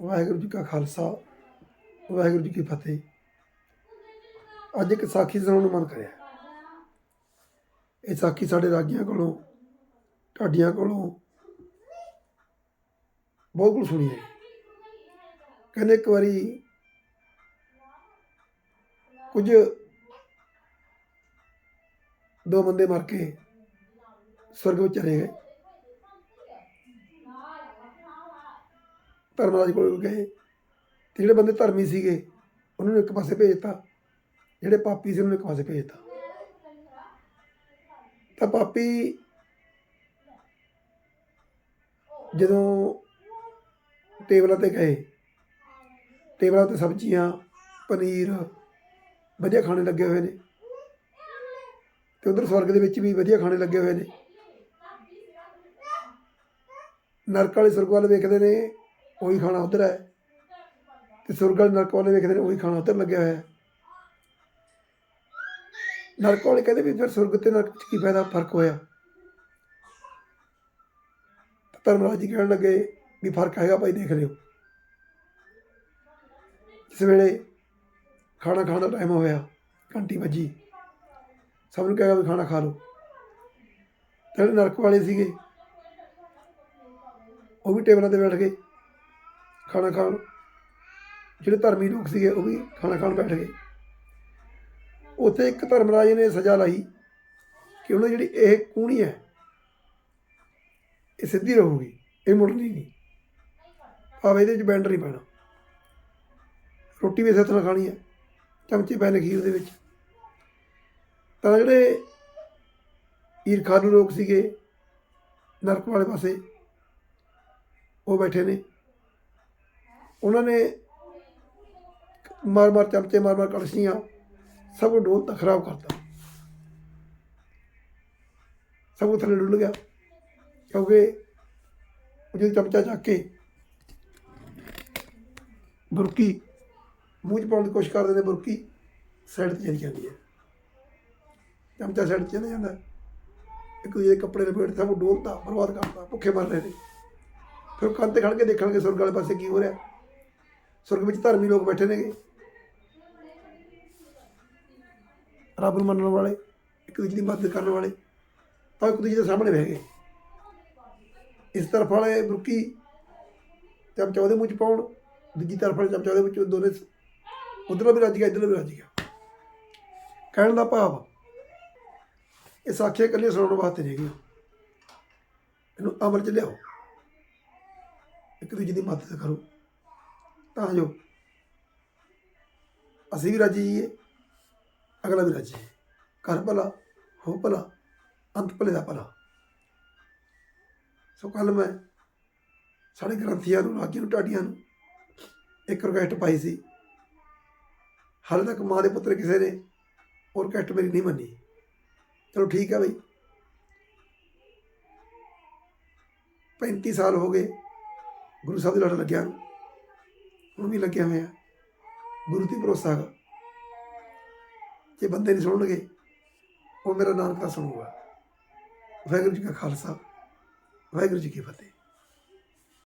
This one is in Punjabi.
ਵਾਹਿਗੁਰੂ ਜੀ ਕਾ ਖਾਲਸਾ, ਵਾਹਿਗੁਰੂ ਜੀ ਕੀ ਫਤਿਹ। ਅੱਜ ਇੱਕ ਸਾਖੀ ਸੁਣਾਉਣ ਨੂੰ ਮਨ ਕਰਿਆ। ਇਹ ਸਾਖੀ ਸਾਡੇ ਰਾਗੀਆਂ ਕੋਲੋਂ, ਢਾਡੀਆਂ ਕੋਲੋਂ ਬਹੁਤ ਕੁਝ ਸੁਣੀ ਹੈ। ਕਹਿੰਦੇ ਇੱਕ ਵਾਰੀ ਕੁਝ ਦੋ ਬੰਦੇ ਮਰ ਕੇ ਸਵਰਗ ਵਿੱਚ ਚਲੇ ਗਏ। ਧਰਮਰਾਜ ਕੋਲ ਗਏ ਤੇ ਜਿਹੜੇ ਬੰਦੇ ਧਰਮੀ ਸੀਗੇ, ਉਹਨਾਂ ਨੂੰ ਇੱਕ ਪਾਸੇ ਭੇਜਤਾ, ਜਿਹੜੇ ਪਾਪੀ ਸੀ ਉਹਨਾਂ ਨੂੰ ਇੱਕ ਪਾਸੇ ਭੇਜਤਾ। ਤਾਂ ਪਾਪੀ ਜਦੋਂ ਟੇਬਲਾਂ ਤੇ ਗਏ, ਟੇਬਲਾਂ ਤੇ ਸਬਜ਼ੀਆਂ, ਪਨੀਰ ਵਧੀਆ ਖਾਣੇ ਲੱਗੇ ਹੋਏ ਨੇ। ਤੇ ਉਧਰ ਸਵਰਗ ਦੇ ਵਿੱਚ ਵੀ ਵਧੀਆ ਖਾਣੇ ਲੱਗੇ ਹੋਏ ਨੇ। ਨਰਕ ਵਾਲੇ ਸੁਰਗ ਵੱਲ ਵੇਖਦੇ ਨੇ ਉਹੀ ਖਾਣਾ ਉਧਰ ਹੈ। ਤੇ ਸੁਰਗ ਨਰਕ ਵਾਲੇ ਵੇਖਦੇ ਨੇ, ਉਹੀ ਖਾਣਾ ਉਧਰ ਲੱਗਿਆ ਹੋਇਆ ਹੈ। ਨਰਕ ਵਾਲੇ ਕਹਿੰਦੇ ਵੀ ਫਿਰ ਸੁਰਗ ਤੇ ਨਰਕ 'ਚ ਕੀ ਫਾਇਦਾ, ਫ਼ਰਕ ਹੋਇਆ। ਤਾਂ ਧਰਮਰਾਜ ਜੀ ਕਹਿਣ ਲੱਗੇ ਵੀ ਫ਼ਰਕ ਹੈਗਾ ਭਾਈ, ਦੇਖ ਲਿਓ। ਜਿਸ ਵੇਲੇ ਖਾਣਾ ਖਾਣ ਦਾ ਟਾਈਮ ਹੋਇਆ, ਘੰਟੀ ਵੱਜੀ। ਸਭ ਨੂੰ ਕਹੇਗਾ ਵੀ ਖਾਣਾ ਖਾ ਲਓ। ਤੇ ਜਿਹੜੇ ਨਰਕ ਵਾਲੇ ਸੀਗੇ, ਉਹ ਵੀ ਟੇਬਲਾਂ ਤੇ ਬੈਠ ਗਏ। ਖਾਣਾ ਖਾਣ। ਜਿਹੜੇ ਧਰਮੀ ਲੋਕ ਸੀਗੇ, ਉਹ ਵੀ ਖਾਣਾ ਖਾਣ ਬੈਠ ਗਏ। ਉੱਥੇ ਇੱਕ ਧਰਮਰਾਜ ਨੇ ਸਜ਼ਾ ਲਾਈ ਕਿ ਉਹਨਾਂ ਜਿਹੜੀ ਇਹ ਕੂਣੀ ਹੈ, ਇਹ ਸਿੱਧੀ ਰਹੂਗੀ, ਇਹ ਮੁੜਨੀ ਨਹੀਂ। ਭਾਵੇਂ ਇਹਦੇ ਵਿੱਚ ਬੈਂਡ ਨਹੀਂ ਪੈਣਾ। ਰੋਟੀ ਵੀ ਇਸੇ ਤਰ੍ਹਾਂ ਖਾਣੀ ਹੈ, ਚਮਚੇ ਪੈ ਖੀਰ ਦੇ ਵਿੱਚ। ਤਾਂ ਜਿਹੜੇ ਈਰਖਾਲੂ ਲੋਕ ਸੀਗੇ, ਨਰਕ ਵਾਲੇ ਪਾਸੇ, ਉਹ ਬੈਠੇ ਨੇ। ਉਹਨਾਂ ਨੇ ਮਾਰ ਮਾਰ ਚਮਚੇ ਮਾਰ ਮਾਰ ਕੜਛੀਆਂ, ਸਭ ਕੁਝ ਡੋਲ ਤਾਂ ਖਰਾਬ ਕਰਤਾ। ਸਭ ਕੁਝ ਥੱਲੇ ਡੁੱਲ ਗਿਆ, ਕਿਉਂਕਿ ਉਹ ਜਦੋਂ ਚਮਚਾ ਚੱਕ ਕੇ ਬੁਰਕੀ, ਮੂੰਹ 'ਚ ਪਾਉਣ ਦੀ ਕੋਸ਼ਿਸ਼ ਕਰਦੇ ਨੇ, ਬੁਰਕੀ ਸਾਈਡ ਤੇ ਚਲੀ ਜਾਂਦੀ ਹੈ। ਚਮਚਾ ਸਾਈਡ 'ਤੇ ਚਲਾ ਜਾਂਦਾ। ਇੱਕ ਦੂਜੇ ਦੇ ਕੱਪੜੇ ਲਪੇਟ, ਸਭ ਕੁਝ ਡੋਲਤਾ, ਬਰਬਾਦ ਕਰਤਾ, ਭੁੱਖੇ ਮਰ ਰਹੇ ਨੇ। ਫਿਰ ਕੰਨ ਤੇ ਖੜ ਕੇ ਦੇਖਣਗੇ, ਸੁਰਗ ਵਾਲੇ ਪਾਸੇ ਕੀ ਹੋ ਰਿਹਾ। ਸੁਰਗ ਵਿੱਚ ਧਰਮੀ ਲੋਕ ਬੈਠੇ ਨੇਗੇ। ਰੱਬ ਨੂੰ ਮੰਨਣ ਵਾਲੇ, ਇੱਕ ਦੂਜੇ ਦੀ ਮਦਦ ਕਰਨ ਵਾਲੇ, ਤਾਂ ਇੱਕ ਦੂਜੇ ਦੇ ਸਾਹਮਣੇ ਬਹਿ ਗਏ। ਇਸ ਤਰਫ ਵਾਲੇ ਬੁਰਕੀ ਚਮਚਾ ਉਹਦੇ ਮੂੰਹ ਚ ਪਾਉਣ, ਦੂਜੀ ਤਰਫ ਵਾਲੇ ਚਮਚਾ ਉਹਦੇ ਵਿੱਚ ਦੋਨੇ ਉਧਰੋਂ ਵੀ ਰੱਜ ਗਿਆ, ਇੱਧਰੋਂ ਵੀ ਰੱਜ ਗਿਆ। ਕਹਿਣ ਦਾ ਭਾਵ, ਇਹ ਸਾਖੀਆਂ ਇਕੱਲੀਆਂ ਸੁਣਾਉਣ ਵਾਸਤੇ ਨਹੀਂ ਹੈਗੀਆਂ। ਇਹਨੂੰ ਅਮਲ ਚ ਲਿਆਓ। ਇੱਕ ਦੂਜੇ ਦੀ ਮਦਦ ਕਰੋ। ਤਾਂ ਜੋ ਅਸੀਂ ਵੀ ਰਾਜੀ ਜੀਏ, ਅਗਲਾ ਵੀ ਰਾਜੀ ਘਰ ਭਲਾ, ਹੋ ਭਲਾ, ਅੰਤ ਭਲੇ ਦਾ ਭਲਾ। ਸੋ ਕੱਲ ਮੈਂ ਸਾਡੇ ਗ੍ਰੰਥੀਆਂ ਨੂੰ ਰਾਗੀ ਨੂੰ, ਢਾਡੀਆਂ ਨੂੰ ਇੱਕ ਰਿਕਵੈਸਟ ਪਾਈ ਸੀ। ਹਾਲੇ ਤੱਕ ਮਾਂ ਦੇ ਪੁੱਤਰ ਕਿਸੇ ਨੇ ਉਹ ਰਿਕਵੈਸਟ ਮੇਰੀ ਨਹੀਂ ਮੰਨੀ। ਚਲੋ ਠੀਕ ਹੈ ਬਈ। 35 ਸਾਲ ਹੋ ਗਏ, ਗੁਰੂ ਸਾਹਿਬ ਦੇ ਲੜ ਲੱਗਿਆ ਨੂੰ। ਹੁਣ ਵੀ ਲੱਗਿਆ ਹੋਇਆ। ਗੁਰੂ ਤੇ ਭਰੋਸਾ ਹੈਗਾ। ਜੇ ਬੰਦੇ ਨਹੀਂ ਸੁਣਨਗੇ, ਉਹ ਮੇਰਾ ਨਾਨਕਾ ਸੁਣੂਗਾ। ਵਾਹਿਗੁਰੂ ਜੀ ਕਾ ਖਾਲਸਾ, ਵਾਹਿਗੁਰੂ ਜੀ ਕੀ ਫਤਿਹ।